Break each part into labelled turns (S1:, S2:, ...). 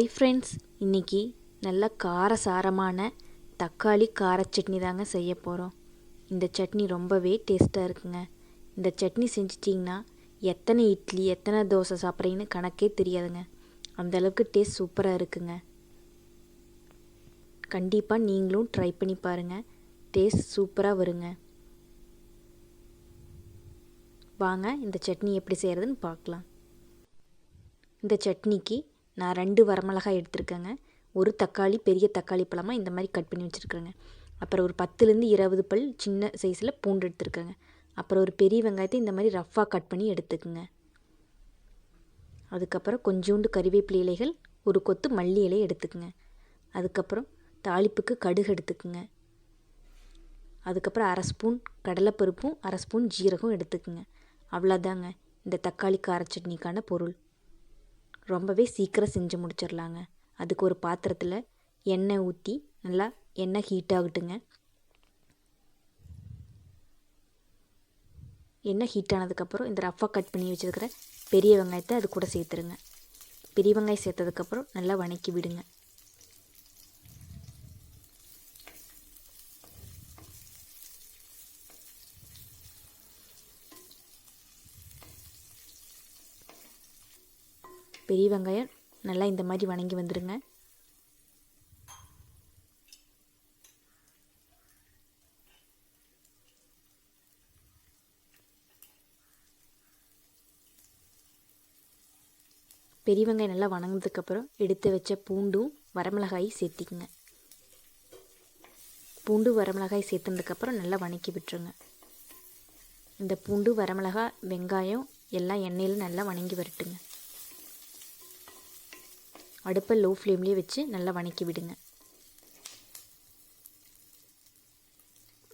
S1: Hi friends இன்றைக்கி நல்ல காரசாரமான தக்காளி கார சட்னி தாங்க செய்ய போகிறோம் இந்த சட்னி ரொம்பவே டேஸ்ட்டாக இருக்குங்க. இந்த சட்னி செஞ்சிட்டிங்கன்னா எத்தனை இட்லி எத்தனை தோசை சாப்பிட்றீங்கன்னு கணக்கே தெரியாதுங்க. அந்தளவுக்கு டேஸ்ட் சூப்பராக இருக்குங்க. கண்டிப்பாக நீங்களும் ட்ரை பண்ணி பாருங்கள் டேஸ்ட் சூப்பராக வருங்க. வாங்க இந்த சட்னி எப்படி செய்கிறதுன்னு பார்க்கலாம். இந்த சட்னிக்கு நான் ரெண்டு வரமிளகாய் எடுத்திருக்கேங்க. ஒரு தக்காளி பெரிய தக்காளி பழமாக இந்த மாதிரி கட் பண்ணி வச்சுருக்குறேங்க அப்புறம் ஒரு பத்துலேருந்து இருபது பல் சின்ன சைஸில் பூண்டு எடுத்துருக்கேங்க. அப்புறம் ஒரு பெரிய வெங்காயத்தை இந்த மாதிரி ரஃப்பாக கட் பண்ணி எடுத்துக்குங்க. அதுக்கப்புறம் கொஞ்சோண்டு கறிவேப்பிலை இலைகள் ஒரு கொத்து மல்லி இலையை எடுத்துக்குங்க. அதுக்கப்புறம் தாளிப்புக்கு கடுகு எடுத்துக்குங்க. அதுக்கப்புறம் அரை ஸ்பூன் கடலைப்பருப்பும் அரை ஸ்பூன் ஜீரகம் எடுத்துக்குங்க. அவ்வளோதாங்க இந்த தக்காளி கார சட்னிக்கான பொருள். ரொம்பவே சீக்கிரம் செஞ்சு முடிச்சிடலாங்க அதுக்கு ஒரு பாத்திரத்தில் எண்ணெய் ஊற்றி நல்லா எண்ணெய் ஹீட் ஆகட்டுங்க. எண்ணெய் ஹீட் ஆனதுக்கப்புறம் இந்த ரஃபாக கட் பண்ணி வச்சுருக்கிற பெரிய வெங்காயத்தை அது கூட சேர்த்துருங்க. பெரிய வெங்காயம் சேர்த்ததுக்கப்புறம் நல்லா வணக்கி விடுங்க. பெரிய வெங்காயம் நல்லா இந்த மாதிரி வணங்கி வந்துடுங்க பெரிய வெங்காயம் நல்லா வணங்கினதுக்கப்புறம் எடுத்து வச்ச பூண்டும் வரமிளகாய் சேர்த்திக்கங்க. பூண்டு வரமிளகாய் சேர்த்துனதுக்கப்புறம் நல்லா வணக்கி விட்டுருங்க. இந்த பூண்டு வரமிளகாய் வெங்காயம் எல்லாம் எண்ணெயில் நல்லா வணங்கி வரட்டுங்க. அடுப்பை லோ ஃப்ளேம்லேயே வச்சு நல்லா வணக்கி விடுங்க.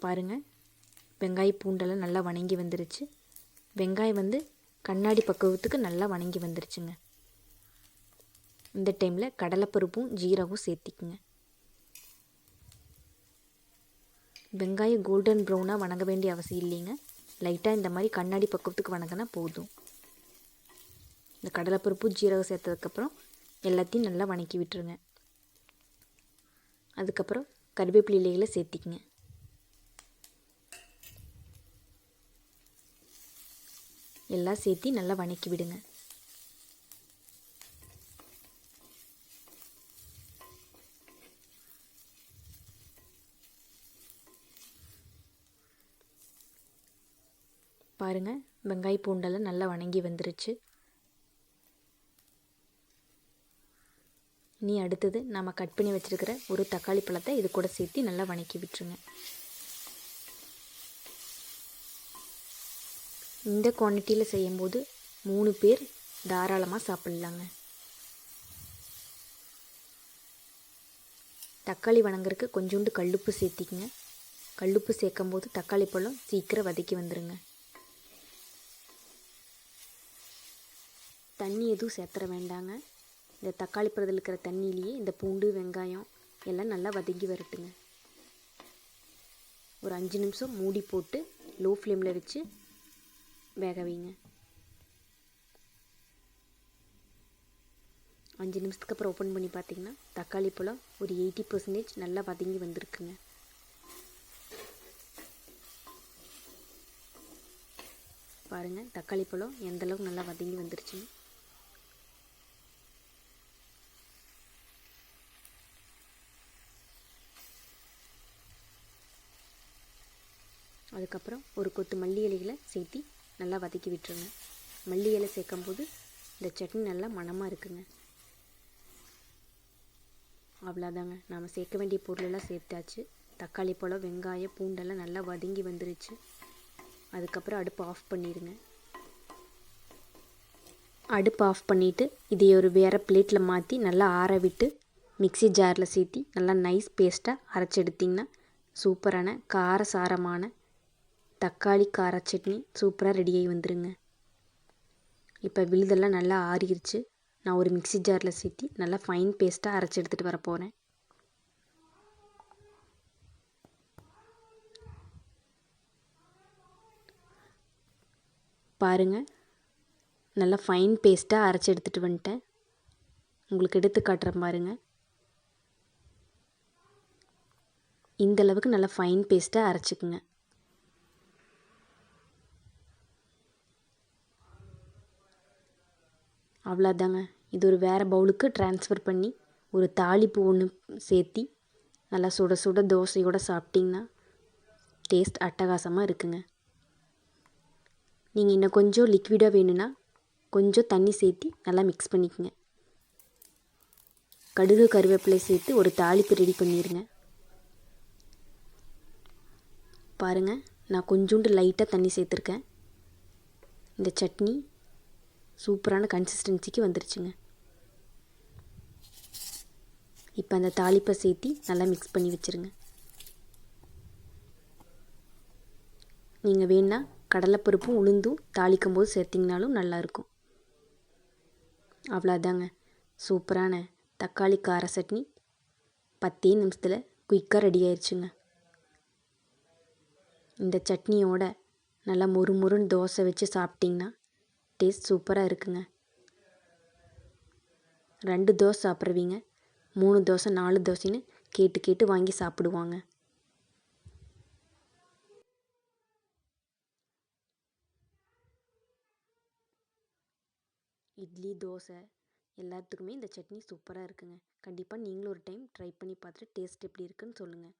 S1: பாருங்கள் வெங்காய பூண்டெல்லாம் நல்லா வணங்கி வந்துருச்சு. வெங்காயம் வந்து கண்ணாடி பக்குவத்துக்கு நல்லா வணங்கி வந்துருச்சுங்க. இந்த டைமில் கடலைப்பருப்பும் ஜீரகம் சேர்த்திக்குங்க. வெங்காயம் கோல்டன் ப்ரௌனாக வணங்க வேண்டிய அவசியம் இல்லைங்க. லைட்டாக இந்த மாதிரி கண்ணாடி பக்குவத்துக்கு வணங்கினா போதும். இந்த கடலைப்பருப்பு ஜீரகம் சேர்த்ததுக்கப்புறம் எல்லாத்தையும் நல்லா வணக்கி விட்டுருங்க. அதுக்கப்புறம் கருவேப்பிலை இலைகளை சேர்த்திக்கங்க. எல்லாம் சேர்த்தி நல்லா வணக்கி விடுங்க. பாருங்கள் வெங்காய பூண்டெல்லாம் நல்லா வணங்கி வந்துருச்சு. இனி அடுத்தது நம்ம கட் பண்ணி வச்சுருக்கிற ஒரு தக்காளி பழத்தை இது கூட சேர்த்து நல்லா வணக்கி விட்டுருங்க. இந்த குவான்டிட்டியில் செய்யும்போது மூணு பேர் தாராளமாக சாப்பிட்லாங்க. தக்காளி வணங்குறதுக்கு கொஞ்சோண்டு கல்லுப்பு சேர்த்திக்கங்க. கல்லுப்பு சேர்க்கும் போது தக்காளி பழம் சீக்கிரம் வதக்கி வந்துடுங்க தண்ணி எதுவும் சேர்த்துற வேண்டாங்க. இந்த தக்காளி பழத்தில் இருக்கிற தண்ணியிலேயே இந்த பூண்டு வெங்காயம் எல்லாம் நல்லா வதங்கி வரட்டுங்க. ஒரு அஞ்சு நிமிஷம் மூடி போட்டு லோ ஃப்ளேமில் வச்சு வேக வைங்க. அஞ்சு நிமிஷத்துக்கு அப்புறம் ஓப்பன் பண்ணி பார்த்தீங்கன்னா தக்காளி பழம் ஒரு எயிட்டி பர்சன்டேஜ் நல்லா வதங்கி வந்திருக்குங்க. பாருங்கள் தக்காளி பழம் எந்தளவுக்கு நல்லா வதங்கி வந்துருச்சுன்னு. அதுக்கப்புறம் ஒரு கொத்து மல்லி இலைகளை சேர்த்தி நல்லா வதக்கி விட்டுருங்க. மல்லி இலை சேர்க்கும் போது இந்த சட்னி நல்லா மணமாக இருக்குங்க. அவ்வளோதாங்க. நாம் சேர்க்க வேண்டிய பொருளெல்லாம் சேர்த்தாச்சு. தக்காளி பழம் வெங்காயம் பூண்டெல்லாம் நல்லா வதங்கி வந்துருச்சு. அதுக்கப்புறம் அடுப்பு ஆஃப் பண்ணிடுங்க. அடுப்பு ஆஃப் பண்ணிவிட்டு இதை ஒரு வேறு பிளேட்டில் மாற்றி நல்லா ஆற விட்டு மிக்சி ஜாரில் சேர்த்தி நல்லா நைஸ் பேஸ்ட்டாக அரைச்சி எடுத்திங்கன்னா சூப்பரான காரசாரமான தக்காளி கார சட்னி சூப்பராக ரெடியாகி வந்துடுங்க இப்போ விழுதெல்லாம் நல்லா ஆறிடுச்சு நான் ஒரு மிக்சி ஜாரில் சேர்த்தி நல்லா ஃபைன் பேஸ்ட்டாக அரைச்சி எடுத்துகிட்டு வர போகிறேன் பாருங்கள் நல்லா ஃபைன் பேஸ்ட்டாக அரைச்சி எடுத்துகிட்டு வந்துட்டேன். உங்களுக்கு எடுத்து காட்டுறேன் பாருங்க. இந்தளவுக்கு நல்லா ஃபைன் பேஸ்ட்டாக அரைச்சிக்குங்க. அவ்வளோதாங்க. இது ஒரு வேறு பவுலுக்கு ட்ரான்ஸ்ஃபர் பண்ணி ஒரு தாளிப்பு ஒன்று சேர்த்தி நல்லா சுட சுட தோசையோடு சாப்பிட்டிங்கன்னா டேஸ்ட் அட்டகாசமாக இருக்குங்க. நீங்கள் இன்னும் கொஞ்சம் லிக்விடாக வேணும்னா கொஞ்சம் தண்ணி சேர்த்தி நல்லா மிக்ஸ் பண்ணிக்கோங்க. கடுகு கருவேப்பிலை சேர்த்து ஒரு தாளிப்பு ரெடி பண்ணிடுங்க பாருங்கள் நான் கொஞ்சோண்டு லைட்டாக தண்ணி சேர்த்துருக்கேன். இந்த சட்னி சூப்பரான கன்சிஸ்டன்சிக்கு வந்துருச்சுங்க. இப்போ அந்த தாளிப்பை சேர்த்தி நல்லா மிக்ஸ் பண்ணி வச்சுருங்க. நீங்கள் வேணால் கடலைப்பருப்பும் உளுந்தும் தாளிக்கும் போது சேர்த்திங்கனாலும் நல்லாயிருக்கும். அவ்வளோதாங்க சூப்பரான தக்காளி கார சட்னி. பத்தே நிமிஷத்தில் குயிக்காக ரெடி ஆயிடுச்சுங்க இந்த சட்னியோட நல்லா மொறு மொறுன்னு தோசை வச்சு சாப்பிட்டிங்கன்னா டேஸ்ட் சூப்பராக இருக்குங்க. ரெண்டு தோசை சாப்பிட்றவீங்க மூணு தோசை நாலு தோசைன்னு கேட்டு கேட்டு வாங்கி சாப்பிடுவாங்க. இட்லி தோசை எல்லாத்துக்குமே இந்த சட்னி சூப்பராக இருக்குங்க. கண்டிப்பாக நீங்களும் ஒரு டைம் ட்ரை பண்ணி பார்த்துட்டு டேஸ்ட் எப்படி இருக்குன்னு சொல்லுங்கள்